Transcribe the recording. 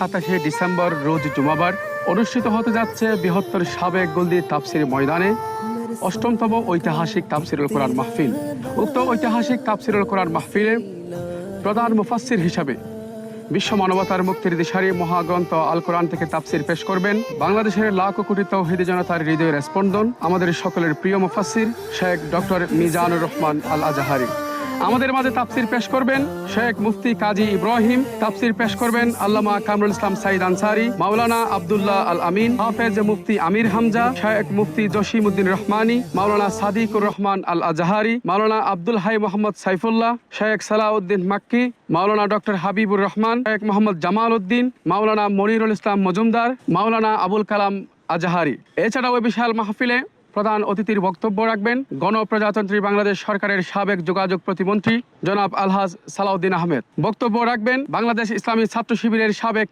সাতাশে ডিসেম্বর রোজ জুমাবার অনুষ্ঠিত হতে যাচ্ছে বৃহত্তর সাবেক গলদি তাপসির ময়দানে অষ্টমতম ঐতিহাসিক তাপসিরুল কোরআন মাহফিল। উক্ত ঐতিহাসিক তাপসিরুল কোরআন মাহফিলে প্রধান মুফাসসির হিসাবে বিশ্ব মানবতার মুক্তির দিশারি মহাগ্রন্থ আল কোরআন থেকে তাপসির পেশ করবেন বাংলাদেশের লাখ কোটি তৌহিদি জনতার হৃদয়ের স্পন্দন আমাদের সকলের প্রিয় মুফাসসির শেখ ডক্টর মিজানুর রহমান আল আজাহারি। আমাদের মাঝে তাফসির পেশ করবেন শেখ মুফতি কাজী ইব্রাহিম। তাফসির পেশ করবেন আল্লামা কামরুল ইসলাম সাইদ আনসারি, মাওলানা আব্দুল্লাহ আল আমিন, হাফেজ মুফতি আমির হামজা, শেখ মুফতি জসিম উদ্দিন রহমানি, মাওলানা সাদিকুর রহমান আল আজহারি, মাওলানা আব্দুল হাই মোহাম্মদ সাইফুল্লাহ, শেখ সালাউদ্দিন মাক্কি, মাওলানা ডক্টর হাবিবুর রহমান, শেখ মোহাম্মদ জামাল উদ্দিন মাওলানা মনিরুল ইসলাম মজুমদার, মাওলানা আবুল কালাম আজাহারি। এছাড়াও বিশাল মাহফিলে প্রধান অতিথির বক্তব্য রাখবেন গণপ্রজাতন্ত্রী বাংলাদেশ সরকারের সাবেক যোগাযোগ প্রতিমন্ত্রী জনাব আলহাজ সালাউদ্দিন আহমেদ। বক্তব্য রাখবেন বাংলাদেশ ইসলামী ছাত্র শিবিরের সাবেক